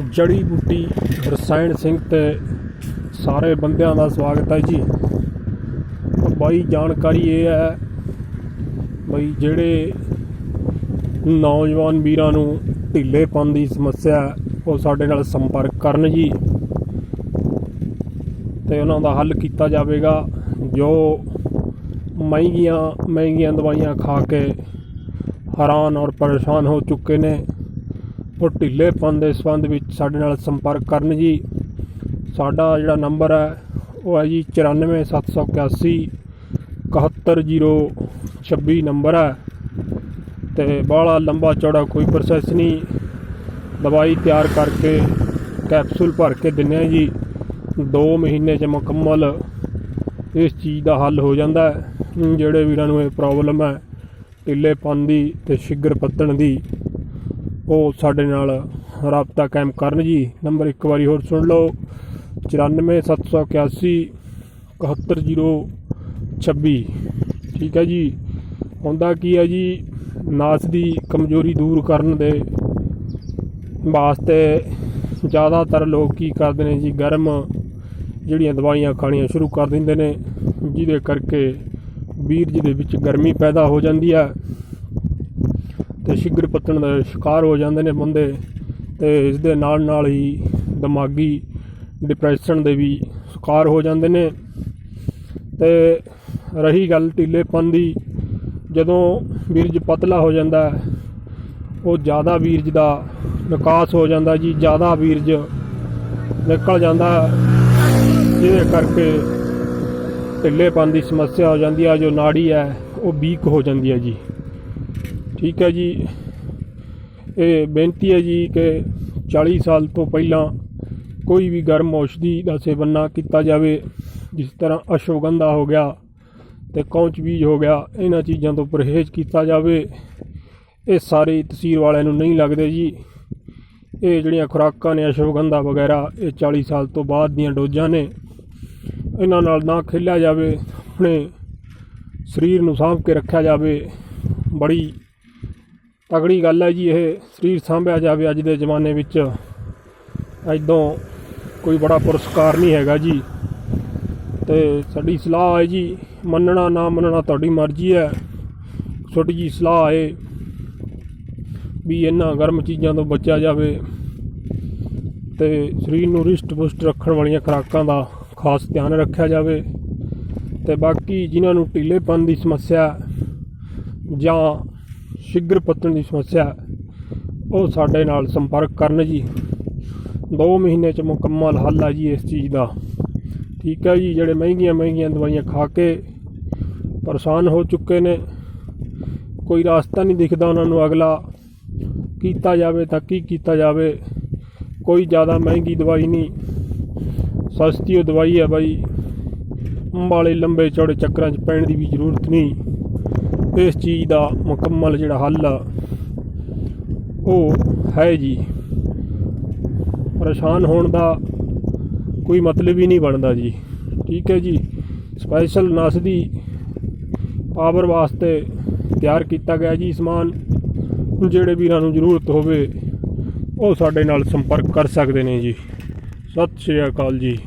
ਜੜੀ ਬੂਟੀ ਰਸਾਇਣ ਸਿੰਘ ਤੇ ਸਾਰੇ ਬੰਦਿਆਂ ਦਾ ਸਵਾਗਤ ਹੈ ਜੀ। ਬਾਈ ਜਾਣਕਾਰੀ ਇਹ ਹੈ ਬਈ ਜਿਹੜੇ ਨੌਜਵਾਨ ਵੀਰਾਂ ਨੂੰ ਢਿੱਲੇਪਨ ਦੀ ਸਮੱਸਿਆ ਉਹ ਸਾਡੇ ਨਾਲ ਸੰਪਰਕ ਕਰਨ ਜੀ। ਤੇ ਉਹਨਾਂ ਦਾ ਹੱਲ ਕੀਤਾ ਜਾਵੇਗਾ। ਜੋ ਮਹਿੰਗੀਆਂ ਮਹਿੰਗੀਆਂ ਦਵਾਈਆਂ ਖਾ ਕੇ ਹੈਰਾਨ ਔਰ ਪਰੇਸ਼ਾਨ ਹੋ ਚੁੱਕੇ ਨੇ। ਉਹ ਢਿੱਲੇਪਨ ਦੇ ਸੰਬੰਧ ਵਿੱਚ ਸਾਡੇ ਨਾਲ ਸੰਪਰਕ ਕਰਨ ਜੀ। ਸਾਡਾ ਜਿਹੜਾ ਨੰਬਰ ਹੈ, ਉਹ ਹੈ ਜੀ 94781 71026 ਨੰਬਰ ਹੈ। ਤੇ ਬਾਹਲਾ ਲੰਬਾ ਚੌੜਾ ਕੋਈ ਪ੍ਰੋਸੈਸ ਨਹੀਂ। ਦਵਾਈ ਤਿਆਰ ਕਰਕੇ ਕੈਪਸੂਲ ਭਰ ਕੇ ਦਿੰਨੇ ਆ ਜੀ। 2 ਮਹੀਨੇ ਚ ਮੁਕੰਮਲ ਇਸ ਚੀਜ਼ ਦਾ ਹੱਲ ਹੋ ਜਾਂਦਾ ਹੈ। ਜਿਹੜੇ ਵੀਰਾਂ ਨੂੰ ਇਹ ਪ੍ਰੋਬਲਮ ਹੈ ਢਿੱਲੇਪਨ ਦੀ ਤੇ ਸ਼ਿਗਰ ਪੱਤਣ ਦੀ। ਉਹ ਸਾਡੇ ਨਾਲ ਰਾਬਤਾ ਕਾਇਮ ਕਰਨ ਜੀ। ਨੰਬਰ ਇੱਕ ਵਾਰੀ ਹੋਰ ਸੁਣ ਲਓ। 94781 71026 ਠੀਕ ਹੈ ਜੀ। ਹੁੰਦਾ ਕੀ ਹੈ ਜੀ? ਨਾਸ ਦੀ ਕਮਜ਼ੋਰੀ ਦੂਰ ਕਰਨ ਦੇ ਵਾਸਤੇ ਜ਼ਿਆਦਾਤਰ ਲੋਕ ਕੀ ਕਰਦੇ ਨੇ ਜੀ? ਗਰਮ ਜਿਹੜੀਆਂ ਦਵਾਈਆਂ ਖਾਣੀਆਂ ਸ਼ੁਰੂ ਕਰ ਦਿੰਦੇ ਨੇ, ਜਿਹਦੇ ਕਰਕੇ ਬੀਰਜ ਦੇ ਵਿੱਚ ਗਰਮੀ ਪੈਦਾ ਹੋ ਜਾਂਦੀ ਹੈ। ਤੇ ਸ਼ੂਗਰ ਪੱਤਣ ਦਾ ਸ਼ਿਕਾਰ ਹੋ ਜਾਂਦੇ ਨੇ ਬੰਦੇ ਤੇ ਇਸ ਦੇ ਨਾਲ ਨਾਲ ਹੀ ਦਿਮਾਗੀ ਡਿਪਰੈਸ਼ਨ ਦੇ ਵੀ ਸ਼ਿਕਾਰ ਹੋ ਜਾਂਦੇ ਨੇ। ਤੇ ਰਹੀ ਗੱਲ ਢਿੱਲੇਪਨ ਦੀ, ਜਦੋਂ ਬੀਰਜ ਪਤਲਾ ਹੋ ਜਾਂਦਾ, ਉਹ ਜ਼ਿਆਦਾ ਬੀਰਜ ਦਾ ਵਿਕਾਸ ਹੋ ਜਾਂਦਾ ਜੀ, ਜ਼ਿਆਦਾ ਬੀਰਜ ਨਿਕਲ ਜਾਂਦਾ, ਜਿਹਦੇ ਕਰਕੇ ਢਿੱਲੇਪਨ ਦੀ ਸਮੱਸਿਆ ਹੋ ਜਾਂਦੀ ਹੈ ਜੋ ਨਾੜੀ ਹੈ, ਉਹ ਵੀਕ ਹੋ ਜਾਂਦੀ ਹੈ ਜੀ। ਠੀਕ ਹੈ ਜੀ। ਇਹ ਬੇਨਤੀ ਹੈ ਜੀ ਕਿ 40 ਸਾਲ ਤੋਂ ਪਹਿਲਾਂ ਕੋਈ ਵੀ ਗਰਮ ਔਸ਼ਧੀ ਦਾ ਸੇਵਨ ਨਾ ਕੀਤਾ ਜਾਵੇ, ਜਿਸ ਤਰ੍ਹਾਂ ਅਸ਼ਵਗੰਧਾ ਹੋ ਗਿਆ ਤੇ ਕੌਂਚ ਬੀਜ ਹੋ ਗਿਆ, ਇਹਨਾਂ ਚੀਜ਼ਾਂ ਤੋਂ ਪਰਹੇਜ਼ ਕੀਤਾ ਜਾਵੇ। ਇਹ ਸਾਰੇ ਤਸੀਰ ਵਾਲਿਆਂ ਨੂੰ ਨਹੀਂ ਲੱਗਦੇ ਜੀ। ਇਹ ਜਿਹੜੀਆਂ ਖੁਰਾਕਾਂ ਨੇ, ਅਸ਼ਵਗੰਧਾ ਵਗੈਰਾ, ਇਹ 40 ਸਾਲ ਤੋਂ ਬਾਅਦ ਦੀਆਂ ਡੋਜ਼ਾਂ ਨੇ। ਇਹਨਾਂ ਨਾਲ ਨਾ ਖੇਲਿਆ ਜਾਵੇ, ਆਪਣੇ ਸਰੀਰ ਨੂੰ ਸਾਂਭ ਕੇ ਰੱਖਿਆ ਜਾਵੇ। ਬੜੀ ਤਗੜੀ ਗੱਲ ਹੈ ਜੀ, ਇਹ ਸਰੀਰ ਸਾਂਭਿਆ ਜਾਵੇ ਅੱਜ ਦੇ ਜ਼ਮਾਨੇ ਵਿੱਚ। ਐਦੋਂ ਕੋਈ ਬੜਾ ਪੁਰਸਕਾਰ ਨਹੀਂ ਹੈਗਾ ਜੀ। ਤੇ ਸਾਡੀ ਸਲਾਹ ਹੈ ਜੀ, ਮੰਨਣਾ ਨਾ ਮੰਨਣਾ ਤੁਹਾਡੀ ਮਰਜ਼ੀ ਹੈ। ਛੋਟੀ ਜੀ ਸਲਾਹ ਹੈ ਵੀ ਇਹਨਾਂ ਗਰਮ ਚੀਜ਼ਾਂ ਤੋਂ ਬਚਿਆ ਜਾਵੇ ਤੇ ਸਰੀਰ ਨੂੰ ਰਿਸ਼ਟ ਪੁਸ਼ਟ ਰੱਖਣ ਵਾਲੀਆਂ ਖੁਰਾਕਾਂ ਦਾ ਖਾਸ ਧਿਆਨ ਰੱਖਿਆ ਜਾਵੇ। ਤੇ ਬਾਕੀ ਜਿਨ੍ਹਾਂ ਨੂੰ ਢਿੱਲੇਪਨ ਦੀ ਸਮੱਸਿਆ ਜਾਂ ਸ਼ਿਗਰ ਪੱਤਣ ਦੀ ਸਮੱਸਿਆ ਉਹ ਸਾਡੇ ਨਾਲ ਸੰਪਰਕ ਕਰਨ ਜੀ। 2 ਮਹੀਨੇ ਚ ਮੁਕੰਮਲ ਹੱਲ ਹੈ ਜੀ ਇਸ ਚੀਜ਼ ਦਾ। ਠੀਕ ਹੈ ਜੀ, ਜਿਹੜੇ ਮਹਿੰਗੀਆਂ ਮਹਿੰਗੀਆਂ ਦਵਾਈਆਂ ਖਾ ਕੇ ਪਰੇਸ਼ਾਨ ਹੋ ਚੁੱਕੇ ਨੇ। ਕੋਈ ਰਾਸਤਾ ਨਹੀਂ ਦਿਖਦਾ ਉਹਨਾਂ ਨੂੰ ਅਗਲਾ, ਕੀਤਾ ਜਾਵੇ ਤਾਂ ਕੀ ਕੀਤਾ ਜਾਵੇ। ਕੋਈ ਜ਼ਿਆਦਾ ਮਹਿੰਗੀ ਦਵਾਈ ਨਹੀਂ। ਸਸਤੀ ਉਹ ਦਵਾਈ ਹੈ ਬਾਈ। ਵਾਲੇ ਲੰਬੇ ਚੌੜੇ ਚੱਕਰਾਂ 'ਚ ਪੈਣ ਦੀ ਵੀ ਜ਼ਰੂਰਤ ਨਹੀਂ। ਇਸ ਚੀਜ਼ ਦਾ ਮੁਕੰਮਲ ਜਿਹੜਾ ਹੱਲ ਆ, ਉਹ ਹੈ ਜੀ, ਪਰੇਸ਼ਾਨ ਹੋਣ ਦਾ ਕੋਈ ਮਤਲਬ ਹੀ ਨਹੀਂ ਬਣਦਾ ਜੀ। ਠੀਕ ਹੈ ਜੀ ਸਪੈਸ਼ਲ ਨਸ ਦੀ ਪਾਵਰ ਵਾਸਤੇ ਤਿਆਰ ਕੀਤਾ ਗਿਆ ਜੀ ਸਮਾਨ। ਜਿਹੜੇ ਵੀਰਾਂ ਨੂੰ ਜ਼ਰੂਰਤ ਹੋਵੇ, ਉਹ ਸਾਡੇ ਨਾਲ ਸੰਪਰਕ ਕਰ ਸਕਦੇ ਨੇ ਜੀ। ਸਤਿ ਸ਼੍ਰੀ ਅਕਾਲ ਜੀ।